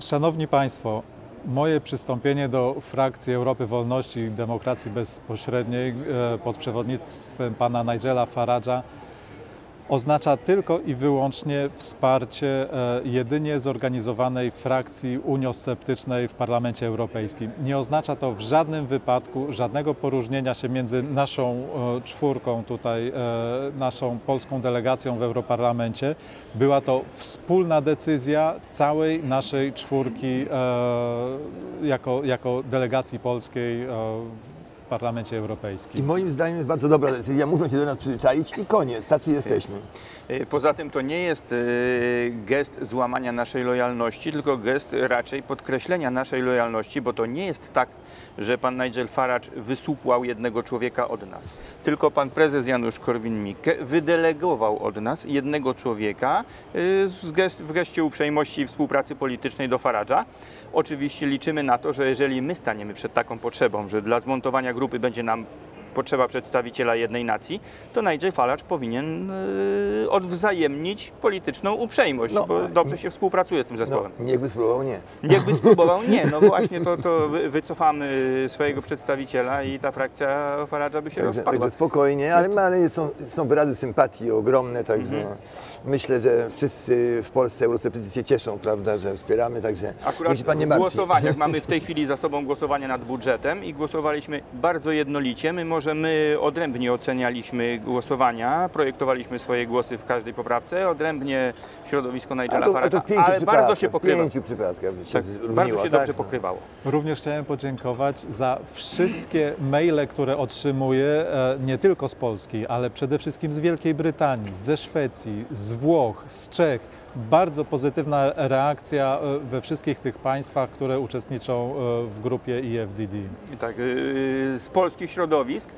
Szanowni Państwo, moje przystąpienie do frakcji Europy Wolności i Demokracji Bezpośredniej e, pod przewodnictwem pana Nigela Farage'a oznacza tylko i wyłącznie wsparcie e, jedynie zorganizowanej frakcji uniosceptycznej w Parlamencie Europejskim. Nie oznacza to w żadnym wypadku żadnego poróżnienia się między naszą e, czwórką tutaj, e, naszą polską delegacją w Europarlamencie. Była to wspólna decyzja całej naszej czwórki jako, jako delegacji polskiej Parlamencie Europejskim. I moim zdaniem jest bardzo dobra decyzja, muszą się do nas przyzwyczaić i koniec, tacy jesteśmy. E, poza tym to nie jest e, gest złamania naszej lojalności, tylko gest raczej podkreślenia naszej lojalności, bo to nie jest tak, że pan Nigel Farage wysupłał jednego człowieka od nas. Tylko pan prezes Janusz Korwin-Mikke wydelegował od nas jednego człowieka e, w geście uprzejmości i współpracy politycznej do Farage'a. Oczywiście liczymy na to, że jeżeli my staniemy przed taką potrzebą, że dla zmontowania grupy będzie nam potrzeba przedstawiciela jednej nacji, to Nigel Farage powinien yy, odwzajemnić polityczną uprzejmość, no, bo dobrze się współpracuje z tym zespołem. No, niechby spróbował nie. Niechby spróbował nie, no właśnie to, to wycofamy swojego przedstawiciela i ta frakcja Farage'a by się także, rozpadła. Także spokojnie, ale, ale są, są wyrazy sympatii ogromne, także mhm. myślę, że wszyscy w Polsce eurosceptycy się cieszą, prawda, że wspieramy, także Akurat pan nie w głosowaniach mamy w tej chwili za sobą głosowanie nad budżetem i głosowaliśmy bardzo jednolicie. My może my odrębnie ocenialiśmy głosowania, projektowaliśmy swoje głosy w każdej poprawce, odrębnie środowisko Nigela Farage'a, ale bardzo się pokrywa. W pięciu przypadkach się tak, Bardzo się tak? dobrze pokrywało. Również chciałem podziękować za wszystkie maile, które otrzymuję, e, nie tylko z Polski, ale przede wszystkim z Wielkiej Brytanii, ze Szwecji, z Włoch, z Czech bardzo pozytywna reakcja e, we wszystkich tych państwach, które uczestniczą e, w grupie EFDD. Tak, y, z polskich środowisk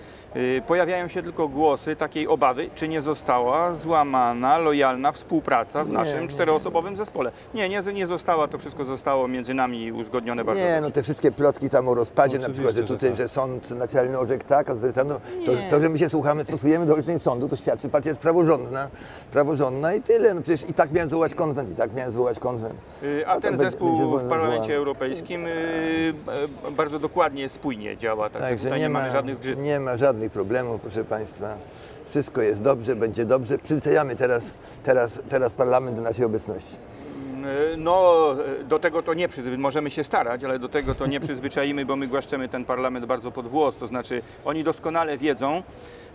pojawiają się tylko głosy takiej obawy, czy nie została złamana lojalna współpraca w nie, naszym czteroosobowym zespole. Nie, nie, nie została, to wszystko zostało między nami uzgodnione bardzo Nie, dobrze. no te wszystkie plotki tam o rozpadzie, na przykład, że tutaj, że, tak. że sąd naczelny orzekł tak, a no, to, to, że my się słuchamy, stosujemy do orzeczeń sądu, to świadczy, partia jest praworządna, praworządna i tyle. No przecież i tak miałem zwołać konwent, i tak miałem zwołać konwent. Y, a no ten zespół w Parlamencie Europejskim y, bardzo dokładnie, spójnie działa, tak Także nie, nie ma, żadnych. Nie ma żadnych problemów, proszę Państwa. Wszystko jest dobrze, będzie dobrze. Przyzwyczajamy teraz, teraz, teraz Parlament do naszej obecności. Y, no, do tego to nie przyzwyczajimy, możemy się starać, ale do tego to nie przyzwyczaimy, bo my głaszczemy ten parlament bardzo pod włos. To znaczy, oni doskonale wiedzą,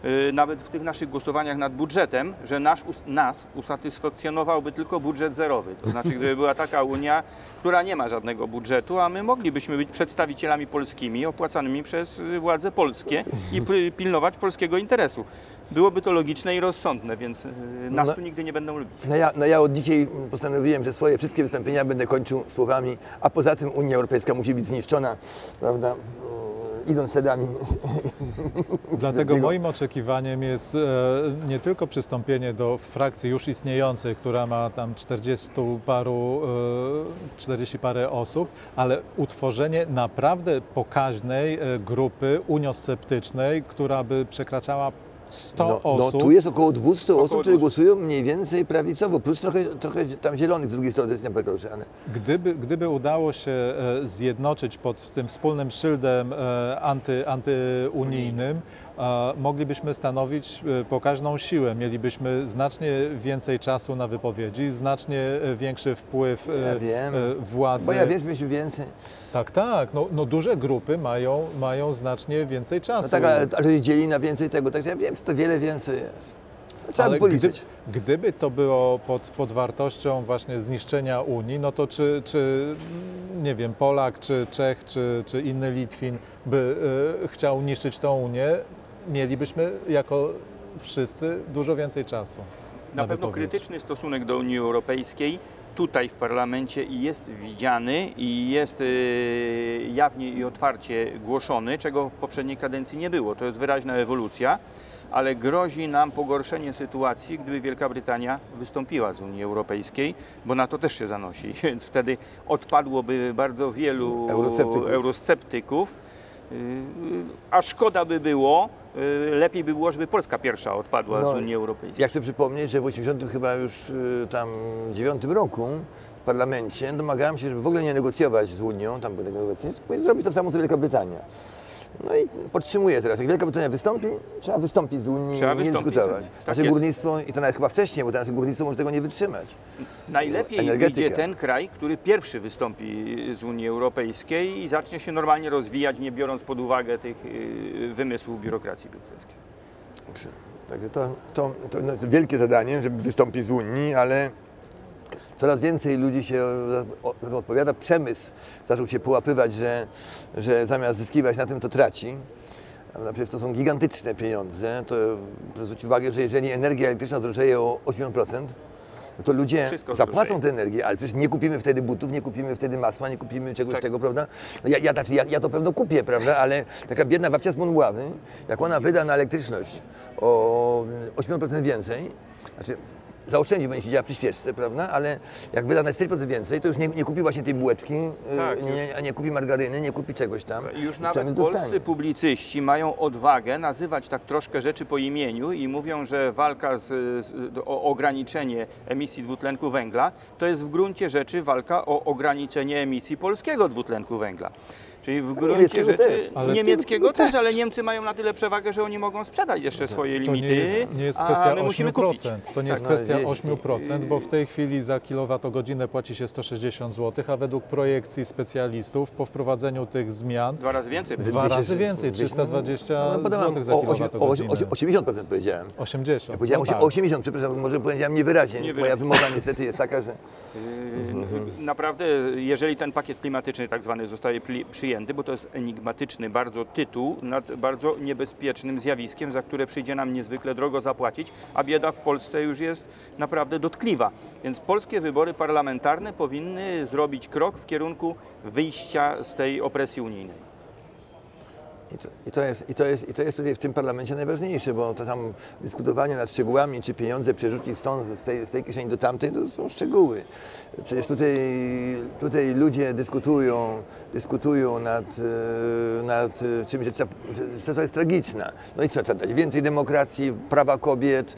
Y, nawet w tych naszych głosowaniach nad budżetem, że nasz, nas usatysfakcjonowałby tylko budżet zerowy. To znaczy, gdyby była taka Unia, która nie ma żadnego budżetu, a my moglibyśmy być przedstawicielami polskimi, opłacanymi przez władze polskie i pilnować polskiego interesu. Byłoby to logiczne i rozsądne, więc y, nas no, tu nigdy nie będą lubić. No ja, no ja od dzisiaj postanowiłem, że swoje wszystkie wystąpienia będę kończył słowami, a poza tym Unia Europejska musi być zniszczona, prawda? idąc śladami. Dlatego moim oczekiwaniem jest e, nie tylko przystąpienie do frakcji już istniejącej, która ma tam 40 paru, 40 e, parę osób, ale utworzenie naprawdę pokaźnej e, grupy uniosceptycznej, która by przekraczała 100 no, no osób. No tu jest około 200 około osób, które głosują mniej więcej prawicowo, plus trochę, trochę tam zielonych z drugiej strony, to jest. Gdyby, gdyby udało się e, zjednoczyć pod tym wspólnym szyldem e, anty, antyunijnym, moglibyśmy stanowić e, pokaźną siłę. Mielibyśmy znacznie więcej czasu na wypowiedzi, znacznie większy wpływ ja wiem, władzy. Bo ja wiesz, mieliśmy więcej. Tak, tak. No, no duże grupy mają, mają znacznie więcej czasu. No tak, ale, ale dzieli na więcej tego, także ja wiem, to wiele więcej jest. Trzeba Ale policzyć. Gdy, gdyby to było pod, pod wartością właśnie zniszczenia Unii, no to czy, czy nie wiem, Polak, czy Czech, czy, czy inny Litwin by y, chciał niszczyć tą Unię, mielibyśmy jako wszyscy dużo więcej czasu. Na, na pewno wypowiedź. krytyczny stosunek do Unii Europejskiej tutaj w parlamencie jest widziany i jest y, jawnie i otwarcie głoszony, czego w poprzedniej kadencji nie było. To jest wyraźna ewolucja, ale grozi nam pogorszenie sytuacji, gdyby Wielka Brytania wystąpiła z Unii Europejskiej, bo na to też się zanosi, więc wtedy odpadłoby bardzo wielu eurosceptyków. eurosceptyków y, a szkoda by było, y, lepiej by było, żeby Polska pierwsza odpadła no, z Unii Europejskiej. Ja chcę przypomnieć, że w 80 chyba już tam 9 roku w parlamencie domagałem się, żeby w ogóle nie negocjować z Unią, tam były negocjacje, tylko zrobić to samo co Wielka Brytania. No i podtrzymuję teraz, jak Wielka Brytania wystąpi, trzeba wystąpić z Unii Trzeba i nie dyskutować. Tak nasze jest. górnictwo, i to nawet chyba wcześniej, bo nasze górnictwo może tego nie wytrzymać. Najlepiej Energetyka. wyjdzie ten kraj, który pierwszy wystąpi z Unii Europejskiej i zacznie się normalnie rozwijać, nie biorąc pod uwagę tych y, wymysłów biurokracji. Dobrze. Także to, to, to, no, to wielkie zadanie, żeby wystąpić z Unii, ale coraz więcej ludzi się odpowiada. Przemysł zaczął się połapywać, że, że zamiast zyskiwać na tym, to traci. A przecież to są gigantyczne pieniądze. To zwrócić uwagę, że jeżeli energia elektryczna zdrożeje o 8%, no to ludzie Wszystko zapłacą zdrożeje. tę energię, ale przecież nie kupimy wtedy butów, nie kupimy wtedy masła, nie kupimy czegoś Tak. tego, prawda? No ja, ja, znaczy ja, ja to pewno kupię, prawda? Ale taka biedna babcia z Mądławy, jak ona wyda na elektryczność o 8% więcej, znaczy zaoszczędzi, będzie siedziała przy świeczce, prawda? Ale jak wyda na 4% więcej, to już nie, nie kupi właśnie tej bułeczki, Tak, y, nie, nie, nie kupi margaryny, nie kupi czegoś tam. Już nawet polscy publicyści mają odwagę nazywać tak troszkę rzeczy po imieniu i mówią, że walka z, z, o ograniczenie emisji dwutlenku węgla to jest w gruncie rzeczy walka o ograniczenie emisji polskiego dwutlenku węgla. Czyli w gruncie niemieckiego rzeczy też. Ale- niemieckiego też, ale Niemcy mają na tyle przewagę, że oni mogą sprzedać jeszcze swoje To nie limity, jest, nie jest a kwestia my musimy kupić. 8%. To nie jest Tak. No, kwestia wiecie, 8%, bo w tej chwili za kilowatogodzinę płaci się 160 zł, a według projekcji specjalistów po wprowadzeniu tych zmian Dwa razy więcej. Dwa razy więcej, gdzieś- 320 no, podałam zł za kilowatogodzinę. o- 80% powiedziałem. 80. Ja powiedziałem no tak. 80, przepraszam, może powiedziałem niewyraźnie. Niewyraźnie. Moja wymowa niestety jest taka, że Yy, Naprawdę, jeżeli ten pakiet klimatyczny tak zwany zostaje pli- przyjęty, bo to jest enigmatyczny bardzo tytuł nad bardzo niebezpiecznym zjawiskiem, za które przyjdzie nam niezwykle drogo zapłacić, a bieda w Polsce już jest naprawdę dotkliwa. Więc polskie wybory parlamentarne powinny zrobić krok w kierunku wyjścia z tej opresji unijnej. I to, i, to jest, i, to jest, I to jest tutaj w tym parlamencie najważniejsze, bo to tam dyskutowanie nad szczegółami, czy pieniądze przerzucić stąd, z tej, z tej kieszeni do tamtej, to są szczegóły. Przecież tutaj, tutaj ludzie dyskutują, dyskutują nad, e, nad czymś, że sytuacja jest tragiczna. No i co trzeba dać? Więcej demokracji, prawa kobiet,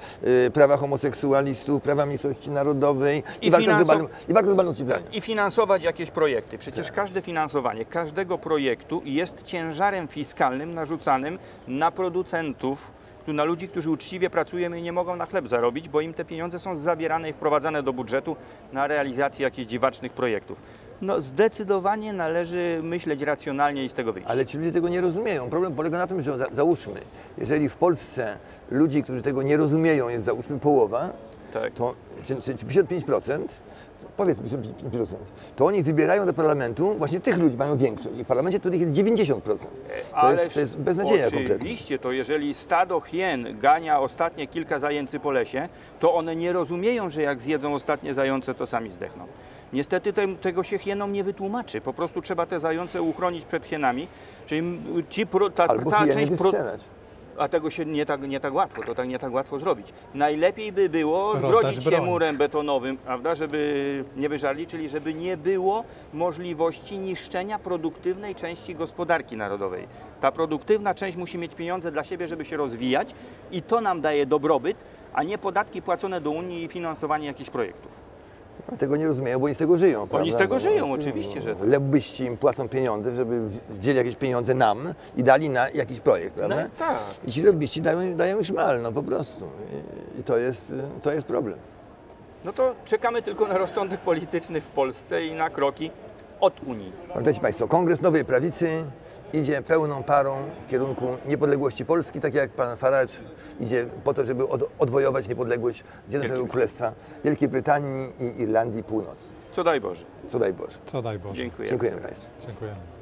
e, prawa homoseksualistów, prawa mniejszości narodowej i, I finansow- globalnym, i. I finansować jakieś projekty. Przecież każde finansowanie każdego projektu jest ciężarem fiskalnym narzucanym na producentów, na ludzi, którzy uczciwie pracują i nie mogą na chleb zarobić, bo im te pieniądze są zabierane i wprowadzane do budżetu na realizację jakichś dziwacznych projektów. No zdecydowanie należy myśleć racjonalnie i z tego wyjść. Ale ci ludzie tego nie rozumieją. Problem polega na tym, że za, załóżmy, jeżeli w Polsce ludzi, którzy tego nie rozumieją, jest załóżmy połowa, Tak. to czy, czy, czy 55%, to powiedzmy 55%, to oni wybierają do parlamentu właśnie tych ludzi, mają większość. I w parlamencie których jest 90%. To jest, to jest beznadzieja kompletna. Oczywiście, to jeżeli stado hien gania ostatnie kilka zajęcy po lesie, to one nie rozumieją, że jak zjedzą ostatnie zające, to sami zdechną. Niestety te, tego się hienom nie wytłumaczy. Po prostu trzeba te zające uchronić przed hienami. Czyli ci pro, ta Albo cała część pro. A tego się nie tak, nie tak łatwo, to tak nie tak łatwo zrobić. Najlepiej by było grodzić się murem betonowym, prawda, żeby nie wyżarli, czyli żeby nie było możliwości niszczenia produktywnej części gospodarki narodowej. Ta produktywna część musi mieć pieniądze dla siebie, żeby się rozwijać i to nam daje dobrobyt, a nie podatki płacone do Unii i finansowanie jakichś projektów. Tego nie rozumieją, bo oni z tego żyją. prawda? z tego żyją, oczywiście, że tak. Im płacą pieniądze, żeby wzięli jakieś pieniądze nam i dali na jakiś projekt, prawda? No, tak. I ci lobbyści dają, dają szmal, no po prostu. I, i to, jest, to jest problem. No to czekamy tylko na rozsądek polityczny w Polsce i na kroki od Unii. Pamiętajcie Państwo, Kongres Nowej Prawicy idzie pełną parą w kierunku niepodległości Polski, tak jak pan Farage idzie po to, żeby od, odwojować niepodległość Zjednoczonego Królestwa Wielkiej Brytanii i Irlandii Północnej. Co daj Boże. Co daj Boże. Co daj Boże. Dziękuję. Dziękujemy Państwu. Dziękujemy.